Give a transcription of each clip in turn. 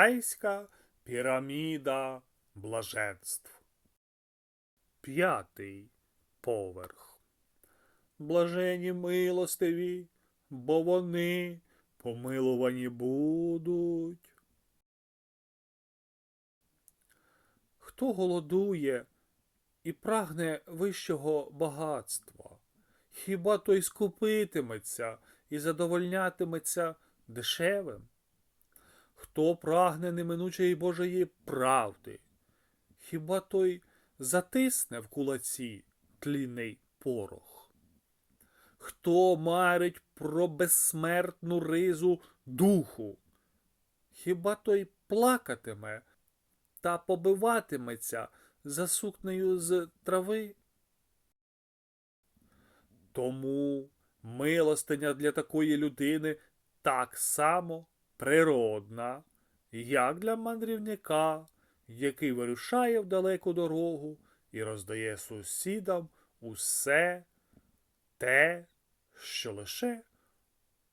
райська піраміда блаженств. П'ятий поверх. Блажені милостиві, бо вони помилувані будуть. Хто голодує і прагне вищого багатства, хіба той скупитиметься і задовольнятиметься дешевим? Хто прагне неминучої Божої правди, хіба той затисне в кулаці тлінний порох? Хто марить про безсмертну ризу духу, хіба той плакатиме та побиватиметься за сукнею з трави? Тому милостиня для такої людини так само природна, як для мандрівника, який вирушає в далеку дорогу і роздає сусідам усе те, що лише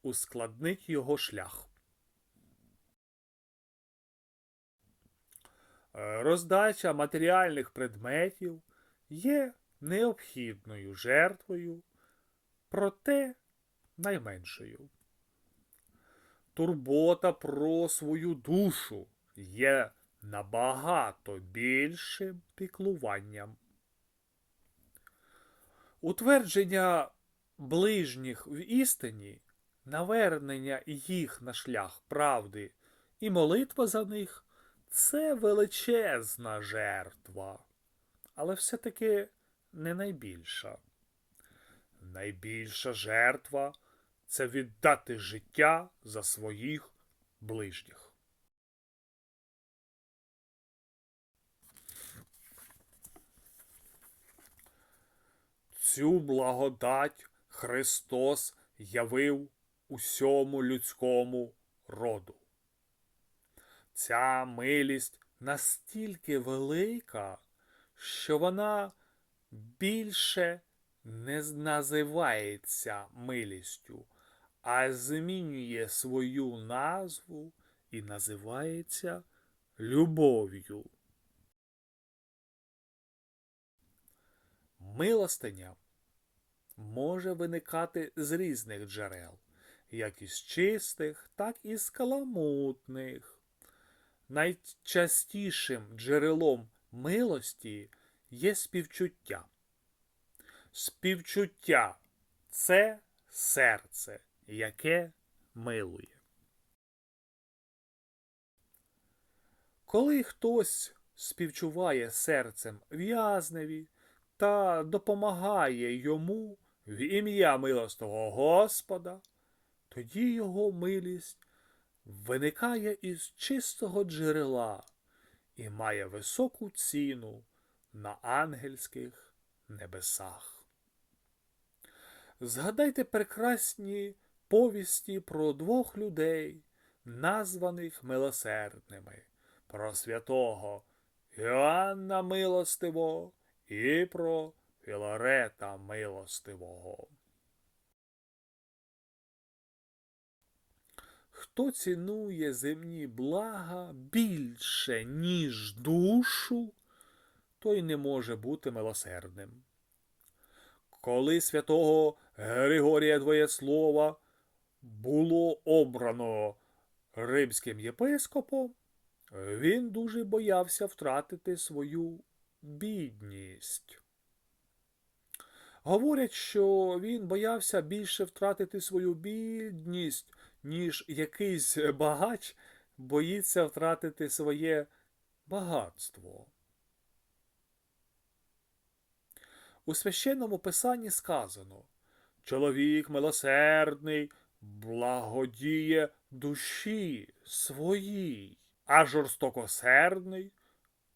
ускладнить його шлях. Е, Роздача матеріальних предметів є необхідною жертвою, проте найменшою. Турбота про свою душу є набагато більшим піклуванням. Утвердження ближніх в істині, навернення їх на шлях правди і молитва за них це величезна жертва, але все-таки не найбільша. Найбільша жертва це віддати життя за своїх ближніх. Цю благодать Христос явив усьому людському роду. Ця милість настільки велика, що вона більше не називається милістю, а змінює свою назву і називається любов'ю. Милостиня може виникати з різних джерел, як із чистих, так і з каламутних. Найчастішим джерелом милості є співчуття. Співчуття це серце, яке милує. Коли хтось співчуває серцем в'язневі та допомагає йому в ім'я милостого Господа, тоді його милість виникає із чистого джерела і має високу ціну на ангельських небесах. Згадайте прекрасні повісті про двох людей, названих милосердними, про святого Іоанна Милостивого і про Філарета Милостивого. Хто цінує земні блага більше, ніж душу, той не може бути милосердним. Коли святого Григорія Двоєслова було обрано римським єпископом, він дуже боявся втратити свою бідність. Говорять, що він боявся більше втратити свою бідність, ніж якийсь багач боїться втратити своє багатство. У священному писанні сказано чоловік милосердний благодіє душі своїй, а жорстокосердний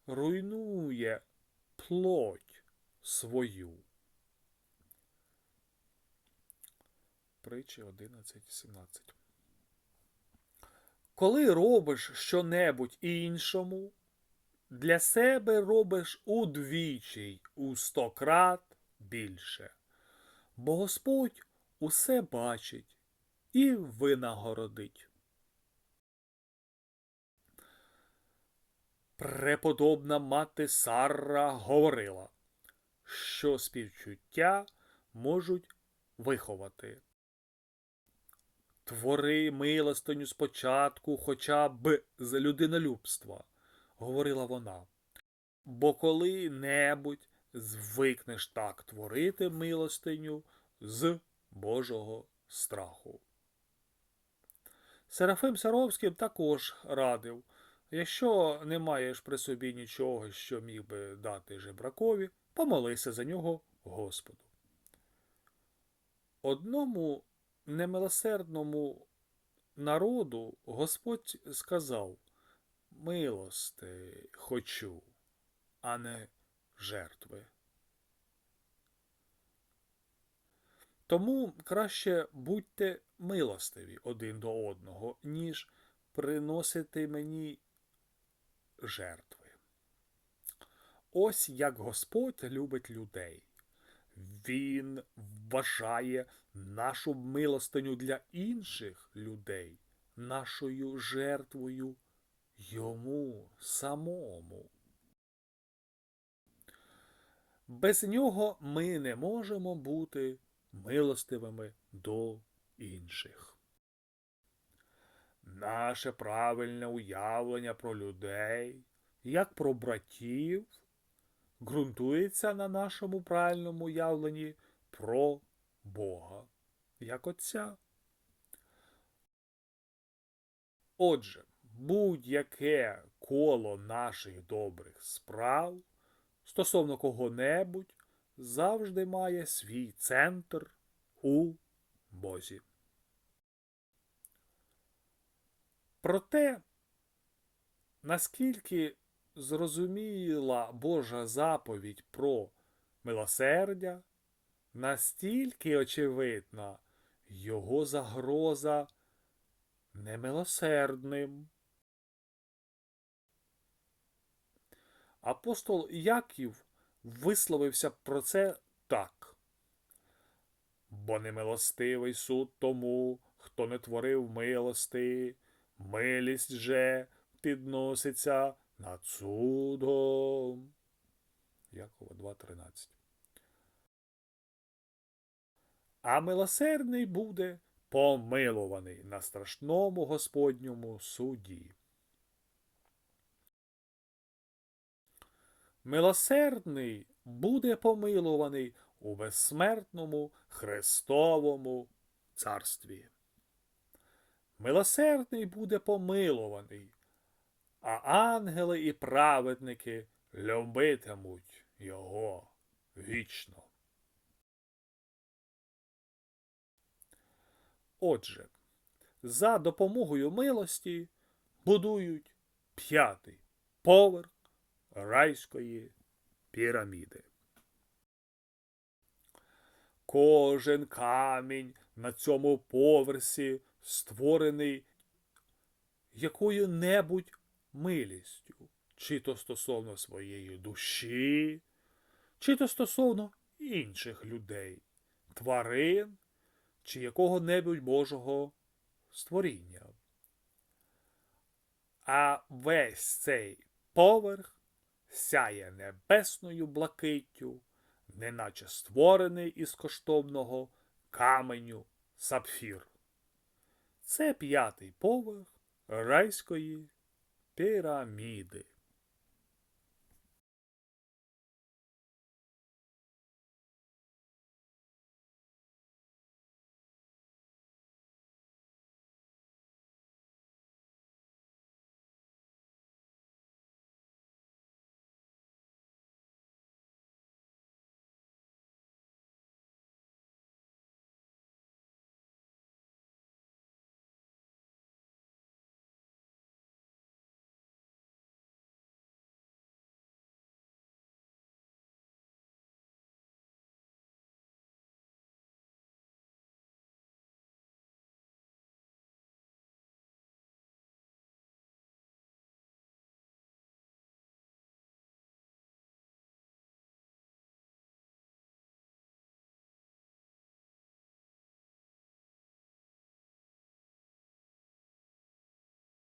руйнує плоть свою. Притчі 11.17 Коли робиш щонебудь іншому, для себе робиш удвічі, у сто крат більше. Бо Господь усе бачить і винагородить. Преподобна мати Сара говорила, що співчуття можуть виховати. Твори милостиню спочатку хоча б з людинолюбства, говорила вона. Бо коли-небудь звикнеш так творити милостиню з Божого страху. Серафим Саровський також радив, якщо не маєш при собі нічого, що міг би дати жебракові, помолися за нього Господу. Одному немилосердному народу Господь сказав милости хочу, а не жертви. Тому краще будьте милостиві один до одного, ніж приносити мені жертви. Ось як Господь любить людей. Він вважає нашу милостиню для інших людей, нашою жертвою йому самому. Без нього ми не можемо бути милостивими до інших. Наше правильне уявлення про людей, як про братів, ґрунтується на нашому правильному уявленні про Бога, як Отця. Отже, будь-яке коло наших добрих справ стосовно кого-небудь завжди має свій центр у Бозі. Проте, наскільки зрозуміла Божа заповідь про милосердя, настільки очевидна його загроза немилосердним. Апостол Яків висловився про це так. Бо немилостивий суд тому, хто не творив милости, милість же підноситься над судом. Якова 2.13. А милосердний буде помилуваний на страшному Господньому суді. Милосердний буде помилуваний у безсмертному Христовому царстві. Милосердний буде помилуваний, а ангели і праведники любитимуть його вічно. Отже, за допомогою милості будують п'ятий поверх райської піраміди. Кожен камінь на цьому поверсі створений якою-небудь милістю, чи то стосовно своєї душі, чи то стосовно інших людей, тварин чи якого-небудь Божого створіння. А весь цей поверх сяє небесною блакиттю, неначе створений із коштовного каменю сапфір. Це п'ятий поверх райської піраміди.